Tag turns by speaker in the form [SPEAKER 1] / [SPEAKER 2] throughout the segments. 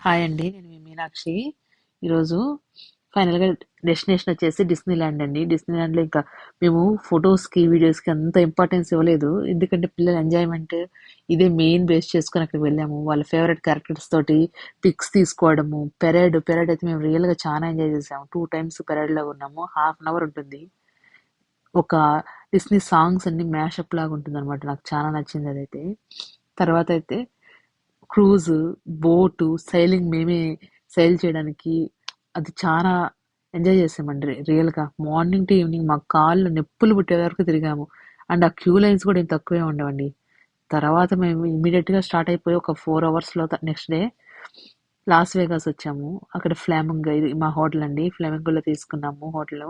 [SPEAKER 1] Hi అండి. నేను మీ మీనాక్షి. ఈరోజు ఫైనల్‌గా డెస్టినేషన్ వచ్చేసి డిస్నీ ల్యాండ్ అండి. డిస్నీ ల్యాండ్‌లో ఇంకా మేము ఫొటోస్కి వీడియోస్‌కి అంత ఇంపార్టెన్స్ ఇవ్వలేదు. ఎందుకంటే పిల్లల ఎంజాయ్‌మెంట్ ఇదే మెయిన్ బేస్ చేసుకొని అక్కడికి వెళ్ళాము. వాళ్ళ ఫేవరెట్ క్యారెక్టర్స్ తోటి పిక్స్ తీసుకోవడము, పెరేడ్, పెరేడ్ అయితే మేము రియల్‌గా చాలా ఎంజాయ్ చేసాము. టూ టైమ్స్ పెరేడ్‌లో ఉన్నాము. హాఫ్ అన్ అవర్ ఉంటుంది. ఒక డిస్నీ సాంగ్స్ అన్ని మ్యాషప్ లాగా ఉంటుందనమాట. నాకు చాలా నచ్చింది అదైతే. తర్వాత అయితే క్రూజ్, బోటు, సైలింగ్ మేమే సైల్ చేయడానికి అది చాలా ఎంజాయ్ చేసామండి రియల్‌గా. మార్నింగ్ టు ఈవినింగ్ మా కాళ్ళు నొప్పులు పుట్టే వరకు తిరిగాము. అండ్ ఆ క్యూ లైన్స్ కూడా ఏం తక్కువే ఉండవండి. తర్వాత మేము ఇమీడియట్గా స్టార్ట్ అయిపోయి ఒక ఫోర్ అవర్స్‌లో నెక్స్ట్ డే లాస్ వేగాస్ వచ్చాము. అక్కడ ఫ్లామింగ్ ఇది మా హోటల్ అండి. ఫ్లామింగోలో తీసుకున్నాము హోటల్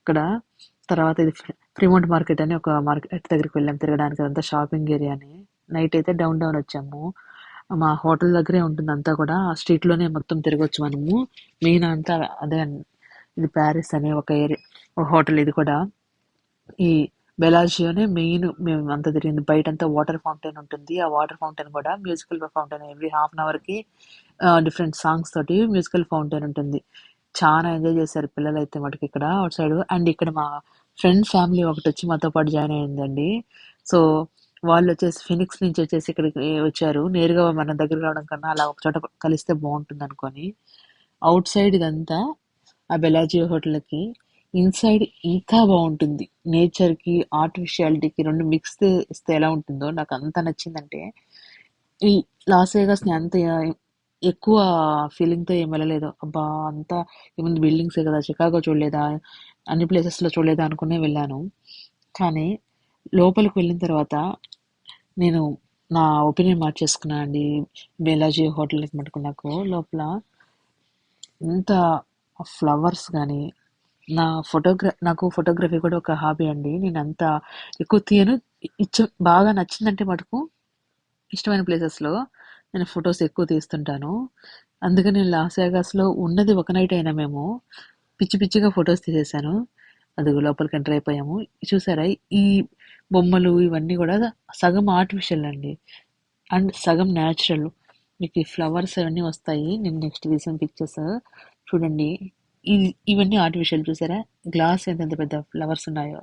[SPEAKER 1] అక్కడ తర్వాత ఇది ఫ్రీమౌంట్ మార్కెట్ అని ఒక మార్కెట్ దగ్గరికి వెళ్ళాము తిరగడానికి. అదంతా షాపింగ్ ఏరియా అని నైట్ అయితే డౌన్ డౌన్ వచ్చాము. మా హోటల్ దగ్గరే ఉంటుంది అంతా కూడా. ఆ స్ట్రీట్‌లోనే మొత్తం తిరగొచ్చు మనము. మెయిన్ అంతా అదే ఇది ప్యారిస్ అనే ఒక ఏరియా ఒక హోటల్ ఇది కూడా. ఈ బెలాజియోనే మెయిన్ మేము అంతా తిరిగింది. బయటంతా వాటర్ ఫౌంటైన్ ఉంటుంది. ఆ వాటర్ ఫౌంటైన్ కూడా musical fountain every half an అవర్‌కి different songs తోటి మ్యూజికల్ ఫౌంటైన్ ఉంటుంది. చాలా ఎంజాయ్ చేశారు పిల్లలైతే మటుకు ఇక్కడ అటు సైడ్ అండ్ ఇక్కడ మా ఫ్రెండ్ ఫ్యామిలీ ఒకటి వచ్చి మాతో పాటు జాయిన్ అయిందండి. సో, వాళ్ళు వచ్చేసి ఫినిక్స్ నుంచి వచ్చేసి ఇక్కడికి వచ్చారు. నేరుగా మన దగ్గర రావడం కన్నా అలా ఒక చోట కలిస్తే బాగుంటుంది అనుకొని అవుట్ సైడ్ ఇదంతా ఆ బెలాజియో హోటల్‌కి. ఇన్‌సైడ్ ఇంకా బాగుంటుంది నేచర్‌కి, ఆర్టిఫిషియాలిటీకి రెండు మిక్స్ ఇస్తే ఎలా ఉంటుందో నాకు అంత నచ్చిందంటే ఈ లాస్ వేగాస్‌ని అంత ఎక్కువ ఫీలింగ్‌తో ఏం వెళ్ళలేదు. అబ్బా! అంతా ఏముంది బిల్డింగ్సే కదా! చికాగో చూడలేదా? అన్ని ప్లేసెస్‌లో చూడలేదా? అనుకునే వెళ్ళాను. కానీ లోపలికి వెళ్ళిన తర్వాత నేను నా ఒపీనియన్ మార్చేసుకున్నా అండి. బేలాజీ హోటల్‌కి మటుకు నాకు లోపల ఎంత ఫ్లవర్స్ కానీ నా ఫోటోగ్రా నాకు ఫోటోగ్రఫీ కూడా ఒక హాబీ అండి. నేను అంత ఎక్కువ తీయను. ఇచ్చ బాగా నచ్చిందంటే మటుకు ఇష్టమైన ప్లేసెస్‌లో నేను ఫొటోస్ ఎక్కువ తీస్తుంటాను. అందుకని నేను లాస్ వేగాస్‌లో ఉన్నది ఒక నైట్ అయినా మేము పిచ్చి పిచ్చిగా ఫొటోస్ తీసేసాను. అది లోపలికి ఎంటర్ అయిపోయాము. చూసారా ఈ బొమ్మలు ఇవన్నీ కూడా సగం ఆర్టిఫిషియల్ అండి. అండ్ సగం న్యాచురల్. మీకు ఈ ఫ్లవర్స్ అవన్నీ వస్తాయి. నేను నెక్స్ట్ తీసిన పిక్చర్స్ చూడండి. ఇది ఇవన్నీ ఆర్టిఫిషియల్ చూసారా? గ్లాస్ ఎంత పెద్ద ఫ్లవర్స్ ఉన్నాయో.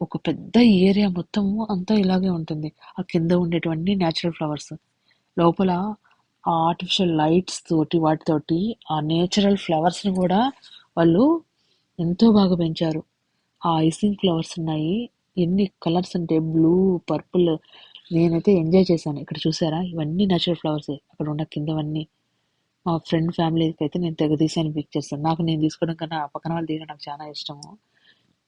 [SPEAKER 1] ఒక పెద్ద ఏరియా మొత్తం అంతా ఇలాగే ఉంటుంది. ఆ కింద ఉండేటువంటి న్యాచురల్ ఫ్లవర్స్. లోపల ఆ ఆర్టిఫిషియల్ లైట్స్ తోటి వాటితోటి ఆ నేచురల్ ఫ్లవర్స్‌ని కూడా వాళ్ళు ఎంతో బాగా పెంచారు. ఆ ఐసింగ్ ఫ్లవర్స్ ఉన్నాయి. ఎన్ని కలర్స్ అంటే బ్లూ, పర్పుల్ నేనైతే ఎంజాయ్ చేశాను. ఇక్కడ చూసారా? ఇవన్నీ న్యాచురల్ ఫ్లవర్సే. అక్కడ ఉన్న కిందవన్నీ. మా ఫ్రెండ్ ఫ్యామిలీకి అయితే నేను తెగ తీసాను పిక్చర్స్. నాకు నేను తీసుకోవడం కన్నా ఆ పక్కన వాళ్ళు తీయడం నాకు చాలా ఇష్టము.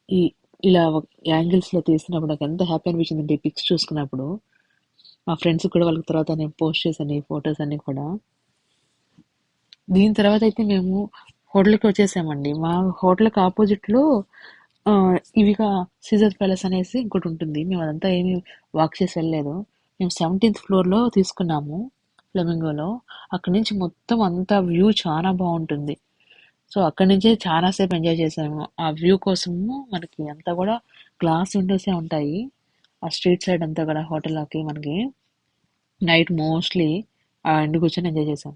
[SPEAKER 1] ఈ ఇలా యాంగిల్స్‌లో తీసినప్పుడు నాకు ఎంత హ్యాపీ అనిపించిందంటే ఈ పిక్స్ చూసుకున్నప్పుడు. మా ఫ్రెండ్స్ కూడా వాళ్ళకి తర్వాత నేను పోస్ట్ చేశాను ఈ ఫోటోస్ అన్నీ కూడా. దీని తర్వాత అయితే మేము హోటల్‌కి వచ్చేసామండి. మా హోటల్‌కి ఆపోజిట్లో ఇవిగా సీజర్ ప్యాలెస్ అనేసి ఇంకోటి ఉంటుంది. మేము అదంతా ఏమి వాక్ చేసి వెళ్ళలేదు. మేము 17థ్ ఫ్లోర్‌లో తీసుకున్నాము ఫ్లెమింగోలో. అక్కడి నుంచి మొత్తం అంతా వ్యూ చాలా బాగుంటుంది సో, అక్కడి నుంచే చాలా సేపు ఎంజాయ్ చేసాము. ఆ వ్యూ కోసము మనకి అంతా కూడా గ్లాస్ విండోసే ఉంటాయి. ఆ స్ట్రీట్ సైడ్ అంతా కూడా హోటల్‌లోకి మనకి. నైట్ మోస్ట్‌లీ ఆ ఎండ్ కూర్చొని ఎంజాయ్ చేసాం.